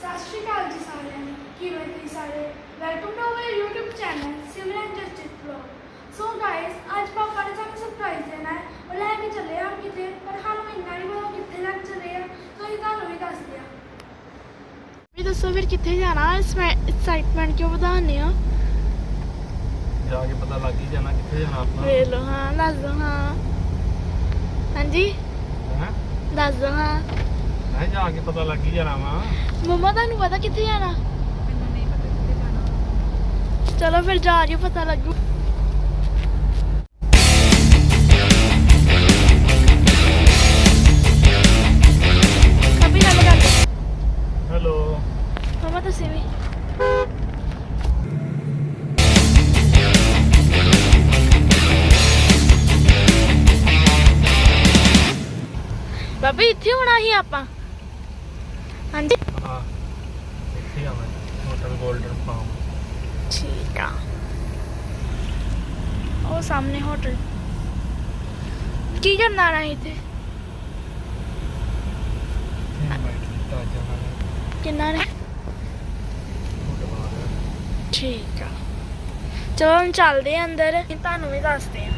ਸਤਿ ਸ਼੍ਰੀ ਅਕਾਲ ਜੀ ਸਾਰਿਆਂ ਨੂੰ। ਕਿਵੇਂ ਤੁਸੀਂ ਸਾਰੇ? Welcome to our YouTube channel civil and justice blog so guys ਅੱਜ ਪਾਪਾ ਨੇ ਸਾਨੂੰ ਸਰਪ੍ਰਾਈਜ਼ ਦੇਣਾ ਹੈ ਉਹ ਲੈ ਕੇ ਚੱਲੇ ਆ ਕਿਤੇ ਪਰ ਸਾਨੂੰ ਇੰਨਾ ਨਹੀਂ ਪਤਾ ਉਹ ਕਿੱਥੇ ਲੈ ਕੇ ਚੱਲੇ ਆ। ਸੋ ਅਸੀਂ ਤੁਹਾਨੂੰ ਵੀ ਦੱਸਦੇ ਆ। ਵੀ ਦੱਸੋ ਫਿਰ ਕਿੱਥੇ ਜਾਣਾ ਐਕਸਾਈਟਮੈਂਟ ਕਿਉਂ ਵਧਾਉਂਦੇ ਹੋ ਜਾ ਕੇ ਪਤਾ ਲੱਗ ਹੀ ਜਾਣਾ ਕਿੱਥੇ ਜਾਣਾ ਆਪਾਂ। ਵੇਖ ਲਓ ਹਾਂ ਦੱਸ ਦੋ ਹਾਂ। ਹਾਂਜੀ? ਹੈਂ? ਦੱਸ ਦੋ ਹਾਂ। ਮੈਂ ਜਾ ਕੇ ਪਤਾ ਲੱਗ ਹੀ ਜਾਣਾ ਵਾ। ਮੰਮਾ ਤੁਹਾਨੂੰ ਪਤਾ ਕਿੱਥੇ ਜਾਣਾ? ਚਲੋ ਫਿਰ ਜਾ ਰਹੀ ਪਤਾ ਲੱਗੂ। ਅਭੀ ਨਾਲ ਗੱਲ ਹੈਲੋ। ਮਮਾ ਤੁਸੀਂ ਵੀ। ਬਾਬੀ ਇੱਥੇ ਹੋਣਾ ਸੀ ਆਪਾਂ। ਹਾਂਜੀ। ਹਾਂ ਇੱਥੇ ਆ ਮੈਂ ਹੋਟਲ 골ਡਨ ਫਾਰਮ। ਠੀਕ ਆ। ਉਹ ਸਾਹਮਣੇ ਹੋਟਲ। ਕੀ ਕਰਨਾ ਇੱਥੇ? ਕਿੰਨਾ ਨੇ? ਠੀਕ ਆ। ਚਲੋ ਹੁਣ ਚੱਲਦੇ ਆ ਅੰਦਰ। ਤੁਹਾਨੂੰ ਵੀ ਦੱਸਦੇ ਆ।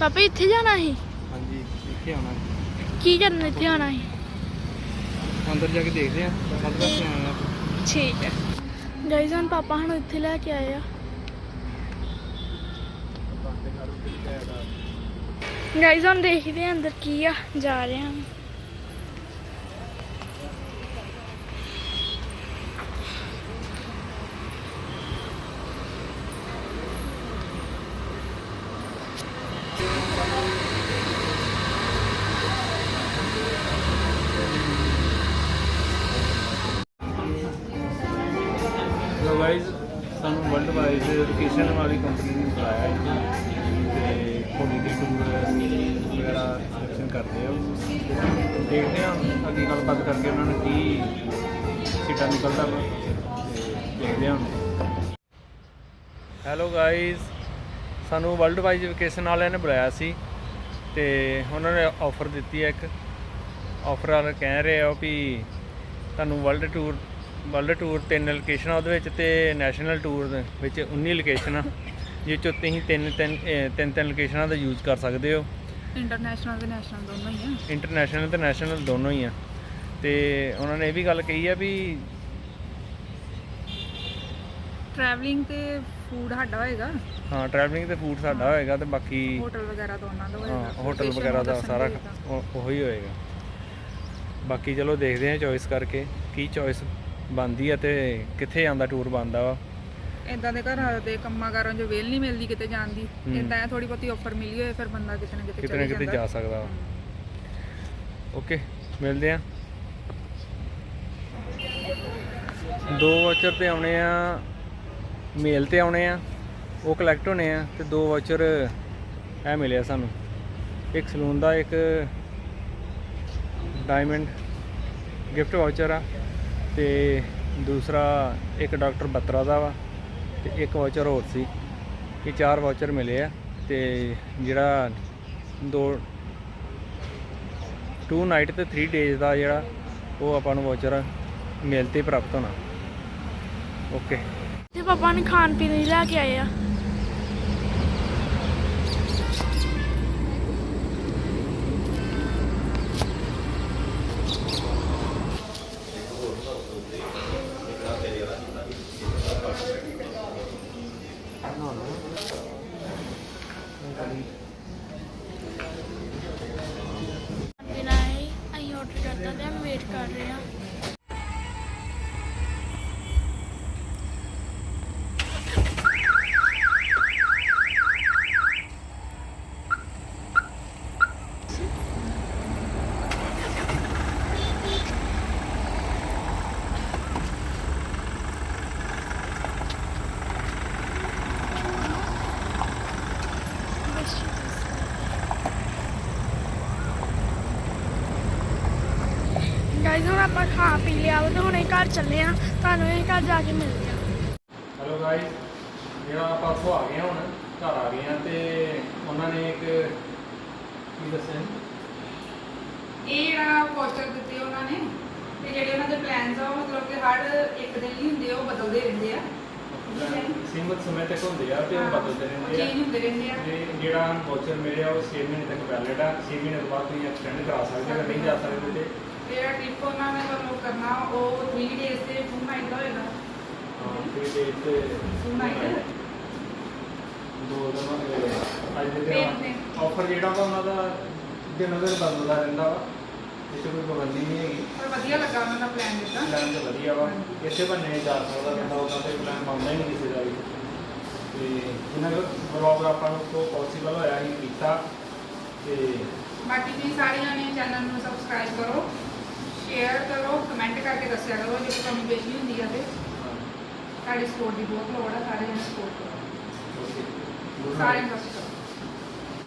ਪਾਪਾ ਇੱਥੇ ਜਾਣਾ ਸੀ? ਹਾਂਜੀ ਇੱਥੇ ਆਉਣਾ। ਕੀ ਕਰਨ ਇੱਥੇ ਆਣਾ ਸੀ? ਅੰਦਰ ਜਾ ਕੇ ਦੇਖਦੇ ਆ ਕਦ ਤੱਕ ਆਣਾ ਠੀਕ ਹੈ। ਗਾਈਜ਼ ਹੁਣ ਪਾਪਾ ਸਾਨੂੰ ਇੱਥੇ ਲੈ ਕੇ ਆਏ ਆ। ਗਾਈਜ਼ ਹੁਣ ਦੇਖਦੇ ਆ ਅੰਦਰ ਕੀ ਆ ਜਾ ਰਹੇ ਹਾਂ। ਲੋ ਸਾਨੂੰ ਵਰਲਡ ਵਾਈਡ ਐਜੂਕੇਸ਼ਨ ਵਾਲੀ ਕੰਪਨੀ ਨੇ ਬੁਲਾਇਆ ਹੈ ਤੇ ਹੌਲੀਡੇ ਟੂਰ ਵਗੈਰਾ ਸਿਲੈਕਸ਼ਨ ਕਰਦੇ ਆ। ਦੇਖਦੇ ਹਾਂ ਅੱਗੇ ਗੱਲਬਾਤ ਕਰਕੇ ਉਹਨਾਂ ਨੂੰ ਕੀ ਸੀਟਾਂ ਨਿਕਲਦਾ ਤੇ ਦੇਖਦੇ ਹਾਂ ਹੈਲੋ ਗਾਇਜ਼ ਸਾਨੂੰ ਵਰਲਡ ਵਾਈਡ ਐਜੂਕੇਸ਼ਨ ਵਾਲਿਆਂ ਨੇ ਬੁਲਾਇਆ ਸੀ। ਤੇ ਉਹਨਾਂ ਨੇ ਆਫਰ ਦਿੱਤੀ ਹੈ ਇੱਕ। ਆਫਰ ਵਾਲੇ ਕਹਿ ਰਹੇ ਆ ਵੀ ਤੁਹਾਨੂੰ ਵਰਲਡ ਟੂਰ ਵਰਲਡ ਟੂਰ ਤਿੰਨ ਲੋਕੇਸ਼ਨਾਂ ਉਹਦੇ ਵਿੱਚ ਤੇ ਨੈਸ਼ਨਲ ਟੂਰ ਦੇ ਵਿੱਚ 19 ਲੋਕੇਸ਼ਨਾਂ ਜਿਸ ਚੋਂ ਤੁਸੀਂ ਤਿੰਨ ਤਿੰਨ ਤਿੰਨ ਤਿੰਨ ਲੋਕੇਸ਼ਨਾਂ ਦਾ ਯੂਜ਼ ਕਰ ਸਕਦੇ ਹੋ। ਇੰਟਰਨੈਸ਼ਨਲ ਤੇ ਨੈਸ਼ਨਲ ਦੋਨੋਂ ਹੀ ਆ। ਇੰਟਰਨੈਸ਼ਨਲ ਤੇ ਨੈਸ਼ਨਲ ਦੋਨੋਂ ਹੀ ਆ। ਤੇ ਉਹਨਾਂ ਨੇ ਇਹ ਵੀ ਗੱਲ ਕਹੀ ਆ ਵੀ ਟਰੈਵਲਿੰਗ ਤੇ ਫੂਡ ਸਾਡਾ ਹੋਏਗਾ। ਹਾਂ ਟਰੈਵਲਿੰਗ ਤੇ ਫੂਡ ਸਾਡਾ ਹੋਏਗਾ ਤੇ ਬਾਕੀ ਹੋਟਲ ਵਗੈਰਾ ਦੋਨਾਂ ਦਾ ਹੋਏਗਾ। ਹੋਟਲ ਵਗੈਰਾ ਦਾ ਸਾਰਾ ਤਾਂ। ਉਹ- ਉਹੀ ਹੋਏਗਾ। ਬਾਕੀ ਚਲੋ ਦੇਖਦੇ ਹਾਂ ਚੋਇਸ ਕਰਕੇ ਕੀ ਚੋਇਸ ਬਣਦੀ ਆ ਤੇ ਕਿੱਥੇ ਜਾਂਦਾ ਟੂਰ ਬਣਦਾ ਵਾ? ਏਦਾਂ ਦੇ ਘਰ ਦੇ ਕੰਮਾਂ ਕਾਰਾਂ 'ਚ ਵੇਲ ਨਹੀਂ ਮਿਲਦੀ ਕਿਤੇ ਜਾਣ ਦੀ। ਏਦਾਂ ਥੋੜੀ ਬਹੁਤੀ ਆਫਰ ਮਿਲੀ ਹੋਏ ਫਿਰ ਬੰਦਾ ਕਿਤੇ ਨਾ ਕਿਤੇ ਕਿਤੇ ਨਾ ਕਿਤੇ ਜਾ ਸਕਦਾ ਓਕੇ ਮਿਲਦੇ ਆ। ਦੋ ਵਾਚਰ ਤੇ ਆਉਣੇ ਆ ਮੇਲ ਤੇ ਆਉਣੇ ਆ ਉਹ ਕਲੈਕਟ ਹੋਣੇ ਆ ਤੇ ਦੋ ਵਾਚਰ ਇਹ ਮਿਲਿਆ ਸਾਨੂੰ। ਇੱਕ ਸਲੂਨ ਦਾ ਇੱਕ ਡਾਇਮੰਡ ਗਿਫਟ ਵਾਚਰ ਆ। ਤੇ ਦੂਸਰਾ ਇੱਕ ਡਾਕਟਰ ਬੱਤਰਾ ਦਾ ਵਾ ਤੇ ਇੱਕ ਵਾਚਰ ਹੋਰ ਸੀ। ਇਹ ਚਾਰ ਵਾਚਰ ਮਿਲੇ ਆ ਤੇ ਜਿਹੜਾ ਦੋ 2 ਨਾਈਟ ਤੇ 3 ਡੇਜ਼ ਦਾ ਜਿਹੜਾ ਉਹ ਆਪਾਂ ਨੂੰ ਵਾਚਰ ਮੇਲ ਤੇ ਪ੍ਰਾਪਤ ਹੋਣਾ। ਓਕੇ ਤੇ ਪਾਪਾ ਨੇ ਖਾਣ ਪੀਣ ਲਈ ਲੈ ਕੇ ਆਏ ਆ। Yeah. ਗਾਇਜ਼ ਹੁਣ ਆਪਾਂ ਖਾ ਪੀ ਲਿਆ ਵਾ ਤੇ ਹੁਣ ਇਹ ਘਰ ਚੱਲੇ ਆ ਤੁਹਾਨੂੰ ਇਹ ਘਰ ਜਾ ਕੇ ਮਿਲਦੇ ਆ ਹੈਲੋ ਗਾਇਸ ਜਿਹੜਾ ਆਪਾਂ ਉੱਥੋਂ ਆ ਗਏ ਹਾਂ ਹੁਣ ਘਰ ਆ ਗਏ ਹਾਂ ਤੇ ਉਹਨਾਂ ਨੇ ਇੱਕ ਕੀ ਦੱਸਿਆ ਇਹ ਜਿਹੜਾ ਵਾਚਰ ਦਿੱਤੇ ਉਹਨਾਂ ਨੇ ਤੇ ਜਿਹੜੇ ਉਹਨਾਂ ਦੇ ਪਲਾਨਸ ਆ ਉਹ ਮਤਲਬ ਕਿ ਹਰ ਇੱਕ ਦਿਨ ਲਈ ਹੁੰਦੇ ਆ, ਉਹ ਬਦਲਦੇ ਰਹਿੰਦੇ ਆ। ਸੀਮਤ ਸਮੇਂ ਤੱਕ ਹੁੰਦੇ ਆ ਤੇ ਉਹ ਬਦਲਦੇ ਰਹਿੰਦੇ ਚੇਂਜ ਆ ਹੁੰਦੇ ਰਹਿੰਦੇ ਆ। ਤੇ ਜਿਹੜਾ ਵਾਚਰ ਮਿਲਿਆ ਉਹ 6 ਮਹੀਨੇ ਤੱਕ ਵੈਲਿਡ ਆ। 6 ਮਹੀਨੇ ਤੋਂ ਬਾਅਦ ਤੁਸੀਂ ਐਕਸਟੈਂਡ ਕਰਾ ਸਕਦੇ ਹੋ ਨਹੀਂ ਜਾ ਸਕਦੇ ਤੇ ਜਿਹੜਾ ਟ੍ਰਿਪ ਉਹਨਾਂ ਨੇ ਤੁਹਾਨੂੰ ਕਰਨਾ ਉਹ 3 ਡੇਜ਼ ਤੇ ਫੁੱਲ ਨਾਈਟ ਦਾ ਹੋਏਗਾ। ਹਾਂ ਫਿਰ ਦੇ ਤੇ ਫੁੱਲ ਨਾਈਟ ਦੋ ਦਿਨ ਅੱਜ ਦੇ। ਆਫਰ ਜਿਹੜਾ ਵਾ ਉਹਨਾਂ ਦਾ ਦਿਨੋਂ ਦਿਨ ਬਦਲਦਾ ਰਹਿੰਦਾ ਵਾ 'ਚ ਕੋਈ ਪਾਬੰਦੀ ਨਹੀਂ ਹੈਗੀ। ਪਰ ਵਧੀਆ ਲੱਗਾ ਉਹਨਾਂ ਦਾ ਪਲਾਨ ਦਿੱਤਾ। ਪਲਾਨ ਤਾਂ ਵਧੀਆ ਵਾ। ਇਸੇ ਬੰਨੇ ਜਾ ਸਕਦਾ ਬੰਦਾ ਉਹਦਾ ਤੇ ਪਲਾਨ ਬਣਦਾ ਹੀ ਨਹੀਂ ਕਿਸੇ ਦਾ ਵੀ। ਤੇ ਇਹਨਾਂ ਦਾ ਬਲੌਗ ਆਪਾਂ ਨੂੰ ਤੋਂ ਪੋਸੀਬਲ ਹੋਇਆ ਹੀ ਕੀਤਾ। ਤੇ ਬਾਕੀ ਤੁਸੀਂ ਸਾਰਿਆਂ ਨੇ ਚੈਨਲ ਨੂੰ ਸਬਸਕ੍ਰਾਈਬ ਕਰੋ। ਸ਼ੇਅਰ ਕਰੋ ਕਮੈਂਟ ਕਰਕੇ ਦੱਸਿਆ ਕਰੋ ਜੇ ਕਮੀ ਪੇਸ਼ੀ ਹੁੰਦੀ ਆ ਤੇ। ਤੁਹਾਡੀ ਸਪੋਰਟ ਦੀ ਬਹੁਤ ਲੋੜ ਆ ਸਾਰੇ ਜਣੇ ਸਪੋਰਟ ਕਰੋ। ਸਾਰਿਆਂ ਨੂੰ ਸ਼੍ਰੀ ਅਕਾਲ